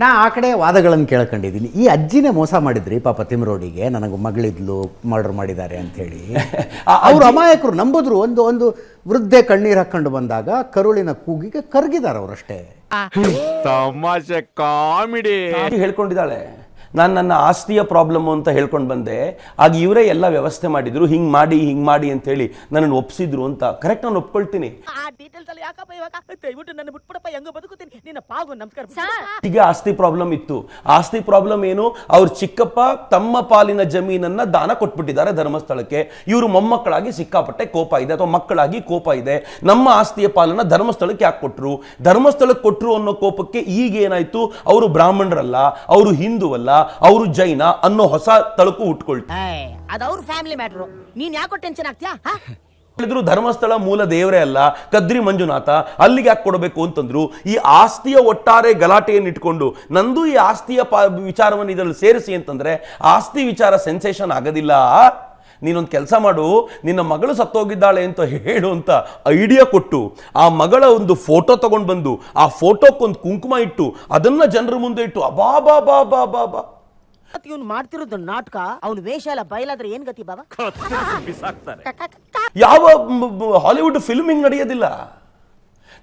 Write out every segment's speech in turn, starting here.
ನಾ ಆ ಕಡೆ ವಾದಗಳನ್ನು ಕೇಳ್ಕೊಂಡಿದ್ದೀನಿ. ಈ ಅಜ್ಜಿನೇ ಮೋಸ ಮಾಡಿದ್ರಿ ಪಾಪ ತಿಮ್ರೋಡಿಗೆ ನನಗೆ ಮಗಳಿದ್ಲು ಮರ್ಡರ್ ಮಾಡಿದ್ದಾರೆ ಅಂತ ಹೇಳಿ. ಅವ್ರು ಅಮಾಯಕರು ನಂಬಿದ್ರು. ಒಂದು ಒಂದು ವೃದ್ಧೆ ಕಣ್ಣೀರು ಹಾಕ್ಕೊಂಡು ಬಂದಾಗ ಕರುಳಿನ ಕೂಗಿಗೆ ಕರಗಿದ್ದಾರೆ ಅವರಷ್ಟೇ ತಮಾಷೆ ಕಾಮಿಡಿ. ಹೇಳ್ಕೊಂಡಿದ್ದಾಳೆ. ನಾನು ನನ್ನ ಆಸ್ತಿಯ ಪ್ರಾಬ್ಲಮ್ ಅಂತ ಹೇಳ್ಕೊಂಡು ಬಂದೆ. ಆಗ ಇವರೇ ಎಲ್ಲ ವ್ಯವಸ್ಥೆ ಮಾಡಿದ್ರು. ಹಿಂಗ್ ಮಾಡಿ ಹಿಂಗ್ ಮಾಡಿ ಅಂತ ಹೇಳಿ ನನ್ನನ್ನು ಒಪ್ಸಿದ್ರು ಅಂತ. ಕರೆಕ್ಟ್ ನಾನು ಒಪ್ಕೊಳ್ತೀನಿ. ಆ ಡೀಟೇಲ್ಸ್ ಅಲ್ಲಿ ಯಾಕಪ್ಪ ಇವಾಗ? ದಯವಿಟ್ಟು ನನ್ನ ಬಿಟ್ಬಿಡಪ್ಪ ಹೆಂಗ ಬದುಕುತ್ತೀನಿ. ನಿನ್ನ ಪಾಗು ನಮಸ್ಕಾರ. ಈಗ ಆಸ್ತಿ ಪ್ರಾಬ್ಲಮ್ ಇತ್ತು. ಆಸ್ತಿ ಪ್ರಾಬ್ಲಮ್ ಏನು? ಅವ್ರ ಚಿಕ್ಕಪ್ಪ ತಮ್ಮ ಪಾಲಿನ ಜಮೀನನ್ನ ದಾನ ಕೊಟ್ಬಿಟ್ಟಿದ್ದಾರೆ ಧರ್ಮಸ್ಥಳಕ್ಕೆ. ಇವರು ಮೊಮ್ಮಕ್ಕಳಾಗಿ ಸಿಕ್ಕಾಪಟ್ಟೆ ಕೋಪ ಇದೆ ಅಥವಾ ಮಕ್ಕಳಾಗಿ ಕೋಪ ಇದೆ. ನಮ್ಮ ಆಸ್ತಿಯ ಪಾಲನ್ನ ಧರ್ಮಸ್ಥಳಕ್ಕೆ ಯಾಕೆ ಕೊಟ್ರು? ಧರ್ಮಸ್ಥಳಕ್ಕೆ ಕೊಟ್ರು ಅನ್ನೋ ಕೋಪಕ್ಕೆ ಈಗ ಏನಾಯ್ತು ಅವರು ಬ್ರಾಹ್ಮಣರಲ್ಲ ಅವರು ಹಿಂದೂ ಅಲ್ಲ ಅವರು ಜೈನ ಅನ್ನೋ ಹೊಸ ತಳುಕು ಉಟ್ಕೊಳ್ತಾರೆ ಅದು ಅವ್ರ ಫ್ಯಾಮಿಲಿ ಮ್ಯಾಟ್ರು ನೀನ್ ಯಾಕೋ ಟೆನ್ಷನ್ ಆಗ್ತೀಯಾ? ಹಾ? ಹೇಳಿದ್ರು ಧರ್ಮಸ್ಥಳ ಮೂಲ ದೇವರೇ ಅಲ್ಲ ಕದ್ರಿ ಮಂಜುನಾಥ ಅಲ್ಲಿಗೆ ಯಾಕೆ ಕೊಡಬೇಕು? ಅಂತಂದ್ರು ಈ ಆಸ್ತಿಯ ಒಟ್ಟಾರೆ ಗಲಾಟೆಯನ್ನು ಇಟ್ಕೊಂಡು ನಂದು ಈ ಆಸ್ತಿಯ ಪ ವಿಚಾರವನ್ನು ಇದರಲ್ಲಿ ಸೇರಿಸಿ ಅಂತಂದ್ರೆ ಆಸ್ತಿ ವಿಚಾರ ಸೆನ್ಸೇಷನ್ ಆಗೋದಿಲ್ಲ. ನೀನೊಂದು ಕೆಲಸ ಮಾಡು ನಿನ್ನ ಮಗಳು ಸತ್ತೋಗಿದ್ದಾಳೆ ಅಂತ ಹೇಳು ಅಂತ ಐಡಿಯಾ ಕೊಟ್ಟು ಆ ಮಗಳ ಒಂದು ಫೋಟೋ ತಗೊಂಡು ಬಂದು ಆ ಫೋಟೋಕ್ಕೊಂದು ಕುಂಕುಮ ಇಟ್ಟು ಅದನ್ನ ಜನರ ಮುಂದೆ ಇಟ್ಟು ಅಬಾ ಬಾ ಬಾ ಬಾ ಬಾ ಬಾ. ಇವನು ಇವ್ನು ಮಾಡ್ತಿರೋದು ನಾಟಕ ಅವನು ವೇಷ ಎಲ್ಲ ಬಯಲಾದ್ರೆ ಏನ್ ಗತಿ ಬಾಬಾ? ಯಾವ ಹಾಲಿವುಡ್ ಫಿಲ್ಮಿಂಗ್ ನಡೆಯೋದಿಲ್ಲ.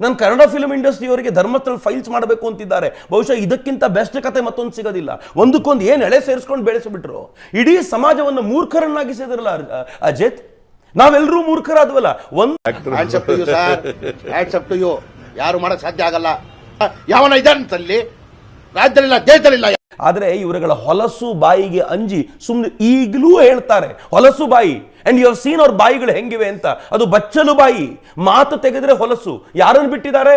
ನನ್ನ ಕನ್ನಡ ಫಿಲ್ಮ್ ಇಂಡಸ್ಟ್ರಿಯವರಿಗೆ ಧರ್ಮಸ್ಥಳ ಫೈಲ್ಸ್ ಮಾಡಬೇಕು ಅಂತಿದ್ದಾರೆ. ಬಹುಶಃ ಇದಕ್ಕಿಂತ ಬೆಸ್ಟ್ ಕತೆ ಮತ್ತೊಂದು ಸಿಗೋದಿಲ್ಲ. ಒಂದಕ್ಕೊಂದು ಏನು ಎಳೆ ಸೇರಿಸ್ಕೊಂಡು ಬೆಳೆಸಿಬಿಟ್ರು? ಇಡೀ ಸಮಾಜವನ್ನು ಮೂರ್ಖರನ್ನಾಗಿಸಿದ್ರಲ್ಲ ಅಜಿತ್? ನಾವೆಲ್ಲರೂ ಮೂರ್ಖರಾದ್ವಲ್ಲ. ಒಂದು ಯಾರು ಮಾಡಕ್ ಸಾಧ್ಯ ಆಗಲ್ಲ. ಯಾವನ ಇದ್ದಾನಂತಲ್ಲಿ ರಾಜ್ಯದಲ್ಲಿಲ್ಲ ದೇಶದಲ್ಲಿಲ್ಲ. ಆದರೆ ಇವರುಗಳ ಹೊಲಸು ಬಾಯಿಗೆ ಅಂಜಿ ಸುಮ್ಮನೆ ಈಗಲೂ ಹೇಳ್ತಾರೆ ಹೊಲಸು ಬಾಯಿ ಅಂಡ್ ಯು ಹವ್ ಸೀನ್ ಅವ್ರ ಬಾಯಿಗಳು ಹೆಂಗಿವೆ ಅಂತ. ಅದು ಬಚ್ಚಲು ಬಾಯಿ ಮಾತು ತೆಗೆದ್ರೆ ಹೊಲಸು. ಯಾರನ್ನು ಬಿಟ್ಟಿದ್ದಾರೆ?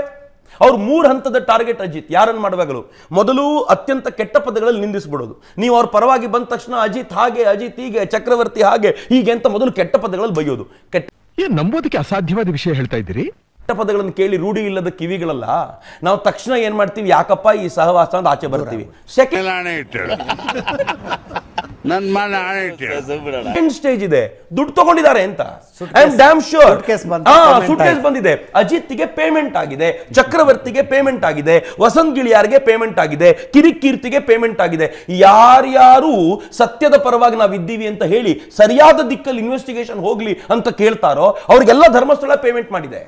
ಅವ್ರು ಮೂರು ಹಂತದ ಟಾರ್ಗೆಟ್ ಅಜಿತ್. ಯಾರನ್ನು ಮಾಡುವಾಗಲು? ಮೊದಲು ಅತ್ಯಂತ ಕೆಟ್ಟ ಪದಗಳಲ್ಲಿ ನಿಂದಿಸ್ಬಿಡೋದು. ನೀವು ಅವ್ರ ಪರವಾಗಿ ಬಂದ ತಕ್ಷಣ ಅಜಿತ್ ಹಾಗೆ ಅಜಿತ್ ಹೀಗೆ ಚಕ್ರವರ್ತಿ ಹಾಗೆ ಹೀಗೆ ಅಂತ ಮೊದಲು ಕೆಟ್ಟ ಪದಗಳಲ್ಲಿ ಬಯ್ಯೋದು. ಕೆಟ್ಟ ಏನ್ ನಂಬೋದಕ್ಕೆ ಅಸಾಧ್ಯವಾದ ವಿಷಯ ಹೇಳ್ತಾ ಇದ್ದೀರಿ? ಪದಗಳನ್ನು ಕೇಳಿ ರೂಢಿ ಇಲ್ಲದ ಕಿವಿಗಳಲ್ಲ ನಾವು ತಕ್ಷಣ ಏನ್ ಮಾಡ್ತೀವಿ? ಯಾಕಪ್ಪ ಈ ಸಹವಾಸ ಅಂತ ಆಚೆ ಬರ್ತೀವಿ. ಸೆಕೆಂಡ್ ಸ್ಟೇಜ್ ಇದೆ. ದುಡ್ಡು ತಗೊಂಡಿದ್ದಾರೆ ಅಂತ. ಐ ಆಮ್ ಡ್ಯಾಮ್ ಶ್ಯೂರ್ ಆಯ್ತು. ಬಂದಿದೆ. ಅಜಿತ್ಗೆ ಪೇಮೆಂಟ್ ಆಗಿದೆ. ಚಕ್ರವರ್ತಿಗೆ ಪೇಮೆಂಟ್ ಆಗಿದೆ. ವಸಂತ್ ಗಿಳಿಯಾರ್ಗೆ ಪೇಮೆಂಟ್ ಆಗಿದೆ. ಕಿರಿಕೀರ್ತಿಗೆ ಪೇಮೆಂಟ್ ಆಗಿದೆ. ಯಾರ್ಯಾರು ಸತ್ಯದ ಪರವಾಗಿ ನಾವು ಇದ್ದೀವಿ ಅಂತ ಹೇಳಿ ಸರಿಯಾದ ದಿಕ್ಕಲ್ಲಿ ಇನ್ವೆಸ್ಟಿಗೇಷನ್ ಹೋಗ್ಲಿ ಅಂತ ಕೇಳ್ತಾರೋ ಅವ್ರಿಗೆಲ್ಲ ಧರ್ಮಸ್ಥಳ ಪೇಮೆಂಟ್ ಮಾಡಿದೆ.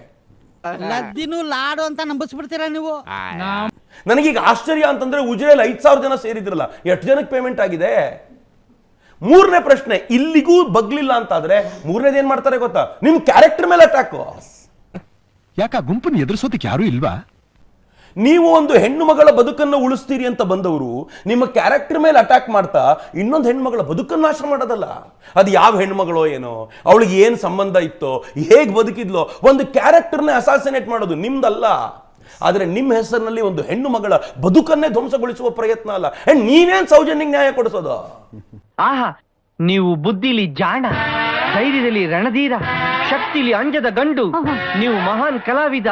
ಲದ್ದಿನೂ ಲಾಡು ಅಂತ ನಂಬಿಸ್ಬಿಡ್ತೀರಾ ನೀವು? ನನಗೀಗ ಆಶ್ಚರ್ಯ ಅಂತಂದ್ರೆ ಉಜಿರೆಯಲ್ಲಿ ಐದ್ ಸಾವಿರ ಜನ ಸೇರಿದ್ರಲ್ಲ ಎಷ್ಟು ಜನಕ್ಕೆ ಪೇಮೆಂಟ್ ಆಗಿದೆ? ಮೂರನೇ ಪ್ರಶ್ನೆ ಇಲ್ಲಿಗೂ ಬಗ್ಲಿಲ್ಲ ಅಂತಾದ್ರೆ ಮೂರನೇದು ಏನ್ ಮಾಡ್ತಾರೆ ಗೊತ್ತಾ? ನಿಮ್ ಕ್ಯಾರೆಕ್ಟರ್ ಮೇಲೆ ಅಟ್ಯಾಕ್ ಯಾಕ ಆ ಗುಂಪನ್ನು ಎದುರಿಸೋದಕ್ಕೆ ಯಾರು ಇಲ್ವಾ? ನೀವು ಒಂದು ಹೆಣ್ಣು ಮಗಳ ಬದುಕನ್ನು ಉಳಿಸ್ತೀರಿ ಅಂತ ಬಂದವರು ನಿಮ್ಮ ಕ್ಯಾರೆಕ್ಟರ್ ಮೇಲೆ ಅಟ್ಯಾಕ್ ಮಾಡ್ತಾ ಇನ್ನೊಂದು ಹೆಣ್ಮಗಳ ಬದುಕನ್ನು ನಾಶ ಮಾಡೋದಲ್ಲ. ಅದು ಯಾವ ಹೆಣ್ಮಗಳೋ ಏನೋ ಅವಳಿಗೆ ಏನು ಸಂಬಂಧ ಇತ್ತೋ ಹೇಗೆ ಬದುಕಿದ್ಲೋ ಒಂದು ಕ್ಯಾರೆಕ್ಟರ್ನೇ ಅಸಾಸಿನೇಟ್ ಮಾಡೋದು ನಿಮ್ದಲ್ಲ. ಆದರೆ ನಿಮ್ಮ ಹೆಸರಿನಲ್ಲಿ ಒಂದು ಹೆಣ್ಣು ಮಗಳ ಬದುಕನ್ನೇ ಧ್ವಂಸಗೊಳಿಸುವ ಪ್ರಯತ್ನ ಅಲ್ಲ. ಅಂಡ್ ನೀವೇನ್ ಸೌಜನ್ಯಕ್ಕೆ ನ್ಯಾಯ ಕೊಡಿಸೋದು? ಆಹಾ ನೀವು ಬುದ್ಧಿಲಿ ಜಾಣ ಧೈರ್ಯದಲ್ಲಿ ರಣಧೀರ ಶಕ್ತಿಲಿ ಅಂಜದ ಗಂಡು ನೀವು ಮಹಾನ್ ಕಲಾವಿದ.